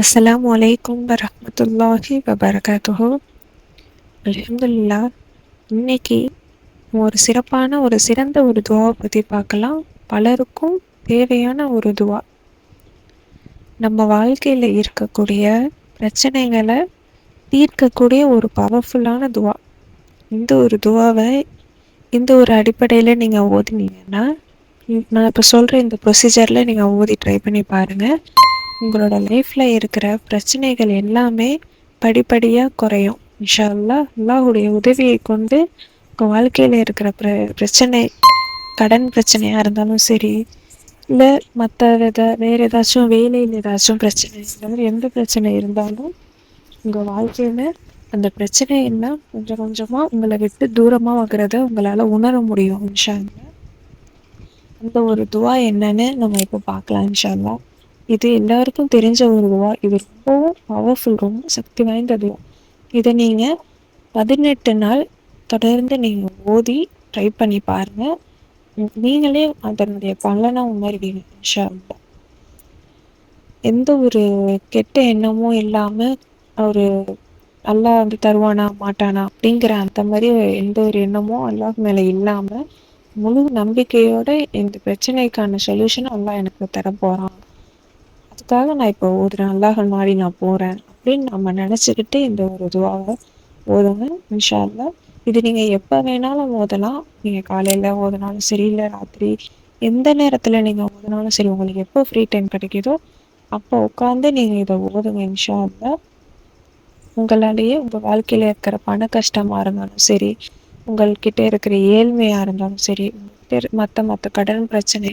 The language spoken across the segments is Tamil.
அஸ்லாம் அலைக்கும் வரமத்துல்லாஹி வபரகாத்துஹோ அலமதுல்லா இன்னைக்கு ஒரு சிறப்பான ஒரு சிறந்த ஒரு துவாவை பற்றி பார்க்கலாம். பலருக்கும் தேவையான ஒரு துவா. நம்ம வாழ்க்கையில் இருக்கக்கூடிய பிரச்சனைகளை தீர்க்கக்கூடிய ஒரு பவர்ஃபுல்லான துவா. இந்த ஒரு துவாவை இந்த ஒரு அடிப்படையில் நீங்கள் ஓதினீங்கன்னா நான் இப்போ சொல்கிற இந்த ப்ரொசீஜரில் நீங்கள் ஓதி ட்ரை பண்ணி பாருங்கள் உங்களோட லைஃப்பில் இருக்கிற பிரச்சனைகள் எல்லாமே படிப்படியாக குறையும். இன்ஷா அல்லா அல்லாஹுடைய உதவியை கொண்டு உங்கள் வாழ்க்கையில் இருக்கிற பிர பிரச்சனை கடன் பிரச்சனையாக இருந்தாலும் சரி இல்லை மற்ற எதா வேறு ஏதாச்சும் வேலையில் ஏதாச்சும் பிரச்சனை இருந்தாலும் எந்த பிரச்சனை இருந்தாலும் உங்கள் வாழ்க்கையில் அந்த பிரச்சனை எல்லாம் கொஞ்சம் கொஞ்சமாக உங்களை விட்டு தூரமாக ஆகிறத உங்களால் உணர முடியும் இன்ஷால்லா அந்த ஒரு துவா என்னன்னு நம்ம இப்போ பார்க்கலாம் இன்ஷால்லா இது எல்லாருக்கும் தெரிஞ்ச ஒரு துவா இது ரொம்பவும் பவர்ஃபுல் ரொம்ப சக்தி வாய்ந்த துவா இதை நீங்கள் பதினெட்டு நாள் தொடர்ந்து நீங்கள் ஓதி ட்ரை பண்ணி பாருங்கள் நீங்களே அதனுடைய பலனை உணர்வீங்க இன்ஷா எந்த ஒரு கெட்ட எண்ணமும் இல்லாமல் ஒரு நல்லா வந்து தருவானா மாட்டானா அப்படிங்கிற அந்த மாதிரி எந்த ஒரு எண்ணமும் அல்லாஹ் மேலே இல்லாமல் முழு நம்பிக்கையோட இந்த பிரச்சனைக்கான சொல்யூஷன் அல்லாஹ் எனக்கு தர போகிறான் அதுக்காக நான் இப்போ ஓதுறேன் அல்லாஹ் மாறி நான் போகிறேன் அப்படின்னு நம்ம நினச்சிக்கிட்டு இந்த ஒரு துவாவை ஓதுங்க இன்ஷா அல்லா இது நீங்கள் எப்போ வேணாலும் ஓதலாம். நீங்கள் காலையில் ஓதுனாலும் சரி இல்லை ராத்திரி எந்த நேரத்தில் நீங்கள் ஓதுனாலும் சரி உங்களுக்கு எப்போ ஃப்ரீ டைம் கிடைக்குதோ அப்போ உட்காந்து நீங்கள் இதை ஓதுங்க இன்ஷா உங்களாலேயே உங்கள் வாழ்க்கையில் இருக்கிற பண கஷ்டமாக இருந்தாலும் சரி உங்கள்கிட்ட இருக்கிற ஏழ்மையாக இருந்தாலும் சரி மற்ற மற்ற கடன் பிரச்சனை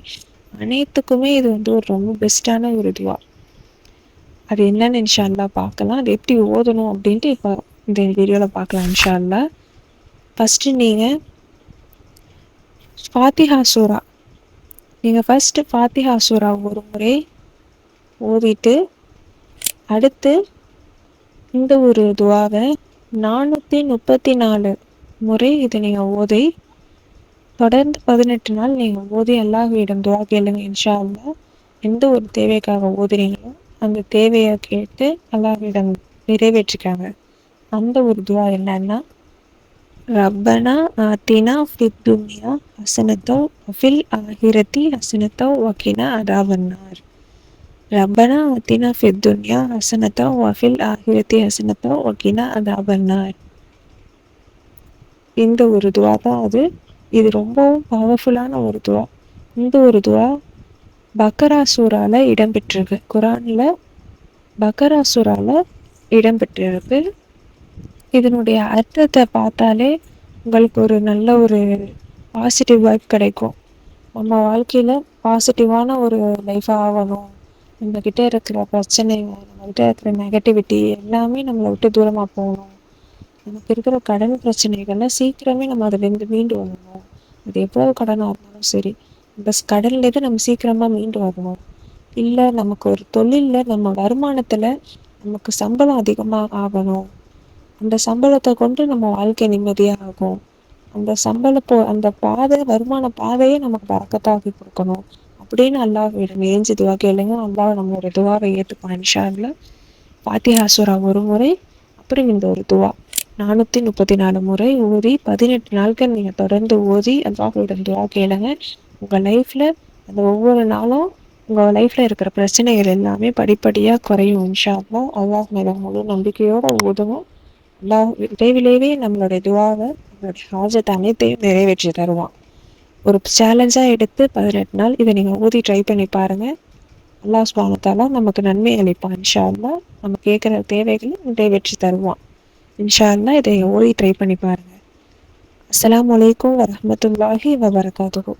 அனைத்துக்குமே இது வந்து ஒரு ரொம்ப பெஸ்ட்டான ஒரு இதுவா. அது என்னன்னு இன்ஷால்லா பார்க்கலாம். அது எப்படி ஓதணும் அப்படின்ட்டு இப்போ இந்த வீடியோவில் பார்க்கலாம் இன்ஷால்லா ஃபஸ்ட்டு நீங்கள் ஃபாத்திஹா சூரா. நீங்கள் ஃபஸ்ட்டு ஃபாத்திஹா சூரா ஒரு முறை ஓதிட்டு அடுத்து இந்த ஒரு துவாவை நானூற்றி முப்பத்தி நாலு முறை இதை நீங்கள் ஓதி தொடர்ந்து பதினெட்டு நாள் நீங்கள் ஓதி அல்லாஹ்விடம் துவா கேளுங்க இன்ஷா அல்லா எந்த ஒரு தேவைக்காக ஓதுறீங்களோ அந்த தேவையை கேட்டு அல்லாஹ்விடம் நிறைவேற்றிக்காங்க. அந்த ஒரு துவா என்னன்னா ரப்பனா ஆத்தினா ஃபித் துன்யா ஹசனத்தோ ஃபில் ஆஹிரத்தி ஹசனத்தோ வக்கினா அதாவன்னார். ரப்பனா ஆத்தினா ஃபித் துன்யா ஹசனத்தோ வஃபில் ஆஹிரத்தி ஹசனத்தோ வக்கினா அதாவன்னார். இந்த ஒரு துவா தான் அது. இது ரொம்பவும் பவர்ஃபுல்லான ஒரு துவா. இந்த ஒரு துவா பக்கரா சூறால இடம்பெற்றிருக்கு. குரானில் பக்கரா சூறால இடம்பெற்றிருக்கு. இதனுடைய அர்த்தத்தை பார்த்தாலே உங்களுக்கு ஒரு நல்ல ஒரு பாசிட்டிவ் வைப் கிடைக்கும். நம்ம வாழ்க்கையில் பாசிட்டிவான ஒரு லைஃபாக ஆகணும். நம்மக்கிட்ட இருக்கிற பிரச்சனைங்க நம்மக்கிட்ட இருக்கிற நெகட்டிவிட்டி எல்லாமே நம்மளை விட்டு தூரமாக போகணும். நமக்கு இருக்கிற கடன் பிரச்சனைகளை சீக்கிரமே நம்ம அதுலேருந்து மீண்டு வரணும். அது எவ்வளோ கடனாக இருந்தாலும் சரி. இந்த கடன்லேருந்து நம்ம சீக்கிரமாக மீண்டு வரணும். இல்லை நமக்கு ஒரு தொழிலில் நம்ம வருமானத்தில் நமக்கு சம்பளம் அதிகமாக ஆகணும். அந்த சம்பளத்தை கொண்டு நம்ம வாழ்க்கை நிம்மதியாக ஆகும் அந்த சம்பள போ அந்த பாதை வருமான பாதையே நமக்கு பறக்கத்தாக்கி கொடுக்கணும். அப்படின்னு அல்லாஹ்விடம் ஏஞ்சி துவா கேளுங்க. அல்லாஹ் நம்மளோட துவாவை ஏற்றுப்பான் இன்ஷால்ல பாத்தியா சூரா ஒரு முறை அப்புறம் இந்த ஒரு துவா. நானூற்றி முப்பத்தி நாலு முறை ஓதி பதினெட்டு நாட்கள் நீங்கள் தொடர்ந்து ஓதி அல்லாஹ்விடம் துவா கேளுங்க. உங்கள் லைஃப்பில் அந்த ஒவ்வொரு நாளும் உங்கள் லைஃப்பில் இருக்கிற பிரச்சனைகள் எல்லாமே படிப்படியாக குறையும் இன்ஷா அல்லாஹ் மேலே முழு நம்பிக்கையோடு உதவும் எல்லா விரைவிலேயே நம்மளுடைய துவாவை நம்மளுடைய ராஜத்தை அனைத்தையும் நிறைவேற்றி தருவான். ஒரு சேலஞ்சாக எடுத்து பதினெட்டு நாள் இதை நீங்கள் ஊதி ட்ரை பண்ணி பாருங்கள் அல்லாஹ் சுபானத்தாலா நமக்கு நன்மை அளிப்பான் இன்ஷா அல்லா நம்ம கேட்குற தேவைகளை நிறைவேற்றி தருவான். இன்ஷால்லா இதை ஓதி ட்ரை பண்ணி பாருங்கள் அஸ்லாம் வலைக்கம் வரமத்துல்லாஹி வபரகாத்து